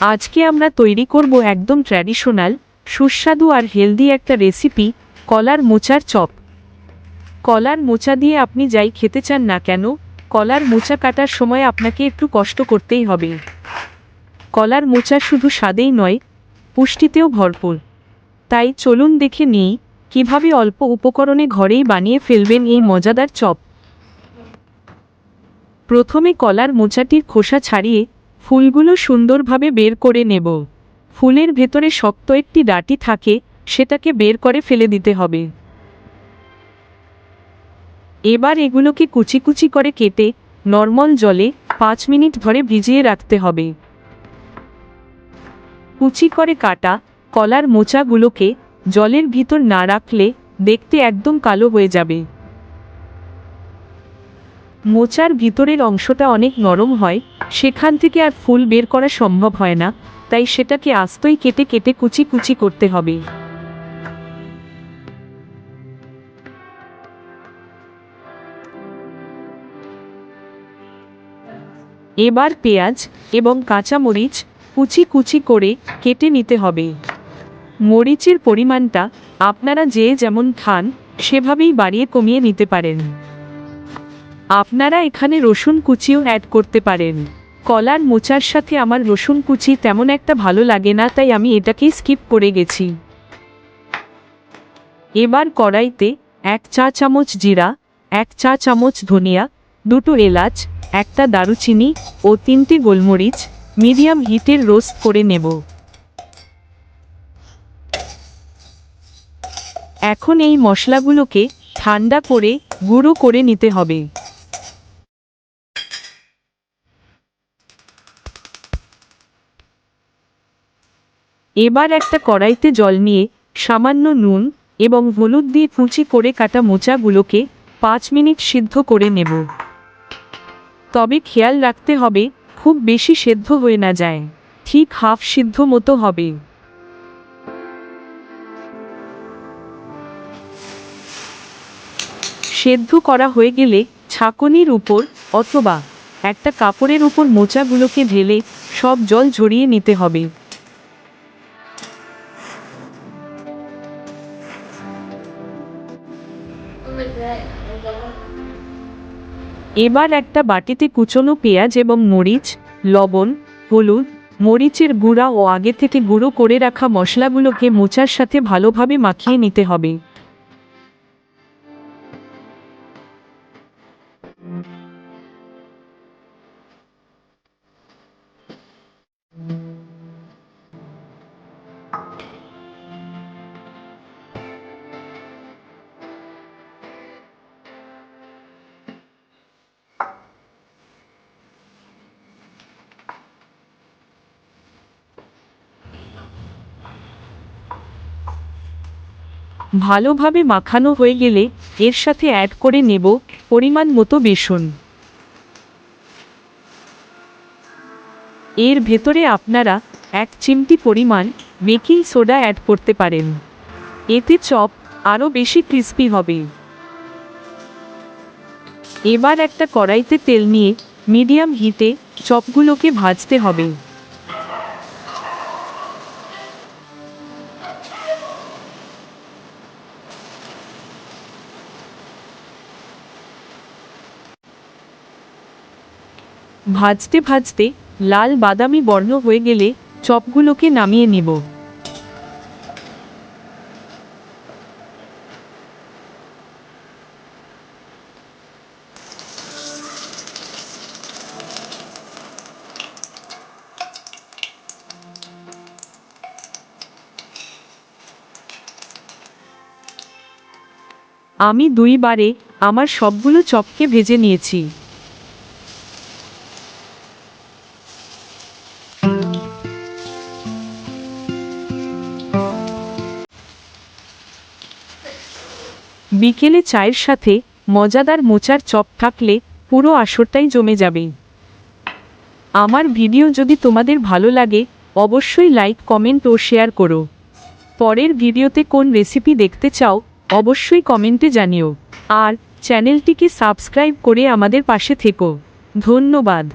আজকে আমরা তৈরি করব একদম ট্র্যাডিশনাল সুস্বাদু আর হেলদি একটা রেসিপি কলার মোচার চপ। কলার মোচা দিয়ে আপনি যাই খেতে চান না কেন, কলার মোচা কাটার সময় আপনাকে একটু কষ্ট করতেই হবে। কলার মোচা শুধু স্বাদেই নয়, পুষ্টিতেও ভরপুর। তাই চলুন দেখে নিই, কীভাবে অল্প উপকরণে ঘরেই বানিয়ে ফেলবেন এই মজাদার চপ। প্রথমে কলার মোচাটির খোসা ছাড়িয়ে ফুলগুলো সুন্দরভাবে বের করে নেব। ফুলের ভেতরে শক্ত একটি ডাঁটি থাকে, সেটাকে বের করে ফেলে দিতে হবে। এবার এগুলোকে কুচি কুচি করে কেটে, নর্মাল জলে পাঁচ মিনিট ধরে ভিজিয়ে রাখতে হবে। কুচি করে কাটা কলার মোচাগুলোকে জলের ভিতর না রাখলে দেখতে একদম কালো হয়ে যাবে। মোচার ভিতরের অংশটা অনেক নরম হয় সেখান থেকে আর ফুল বের করা সম্ভব হয় না, তাই সেটাকে আস্তই কেটে কেটে কুচি কুচি করতে হবে। এবার পেঁয়াজ এবং কাঁচামরিচ কুচি কুচি করে কেটে নিতে হবে। মরিচের পরিমাণটা আপনারা যে যেমন খান, সেভাবেই বাড়িয়ে কমিয়ে নিতে পারেন। আপনারা এখানে রসুন কুচিও অ্যাড করতে পারেন। কলার মোচার সাথে আমার রসুন কুচি তেমন একটা ভালো লাগে না, তাই আমি এটাকেই স্কিপ করে গেছি। এবার কড়াইতে এক চা চামচ জিরা, এক চা চামচ ধনিয়া, দুটো এলাচ, একটা দারুচিনি ও তিনটি গোলমরিচ মিডিয়াম হিটের রোস্ট করে নেব। এখন এই মশলাগুলোকে ঠান্ডা করে গুঁড়ো করে নিতে হবে। এবার একটা কড়াইতে জল নিয়ে সামান্য নুন এবং হলুদ দিয়ে কুচি করে কাটা মোচাগুলোকে পাঁচ মিনিট সিদ্ধ করে নেব। তবে খেয়াল রাখতে হবে, খুব বেশি সেদ্ধ হয়ে না যায়। ঠিক হাফ সিদ্ধ মতো হবে। সেদ্ধ করা হয়ে গেলে ছাকনির উপর অথবা একটা কাপড়ের উপর মোচাগুলোকে ঢেলে সব জল ঝরিয়ে নিতে হবে। এবার একটা বাটিতে কুচনো পেঁয়াজ এবং মরিচ, লবণ, হলুদ, মরিচের গুঁড়া ও আগে থেকে গুঁড়ো করে রাখা মশলাগুলোকে মোচার সাথে ভালোভাবে মাখিয়ে নিতে হবে। ভালোভাবে মাখানো হয়ে গেলে এর সাথে অ্যাড করে নেব পরিমাণ মতো বেসন। এর ভেতরে আপনারা এক চিমটি পরিমাণ বেকিং সোডা অ্যাড করতে পারেন। এতে চপ আরও বেশি ক্রিস্পি হবে। এবার একটা কড়াইতে তেল নিয়ে মিডিয়াম হিটে চপগুলোকে ভাজতে হবে। ভাজতে ভাজতে লাল বাদামি বর্ণ হয়ে গেলে চপগুলোকে নামিয়ে নেব। আমি দুইবারে আমার সবগুলো চপকে ভেজে নিয়েছি। বিকেলে চায়ের সাথে মজাদার মোচার চপ থাকলে পুরো আসরটাই জমে যাবে। আমার ভিডিও যদি তোমাদের ভালো লাগে, অবশ্যই লাইক, কমেন্ট ও শেয়ার করো। পরের ভিডিওতে কোন রেসিপি দেখতে চাও, অবশ্যই কমেন্টে জানিও। আর চ্যানেলটিকে সাবস্ক্রাইব করে আমাদের পাশে থেকো। ধন্যবাদ।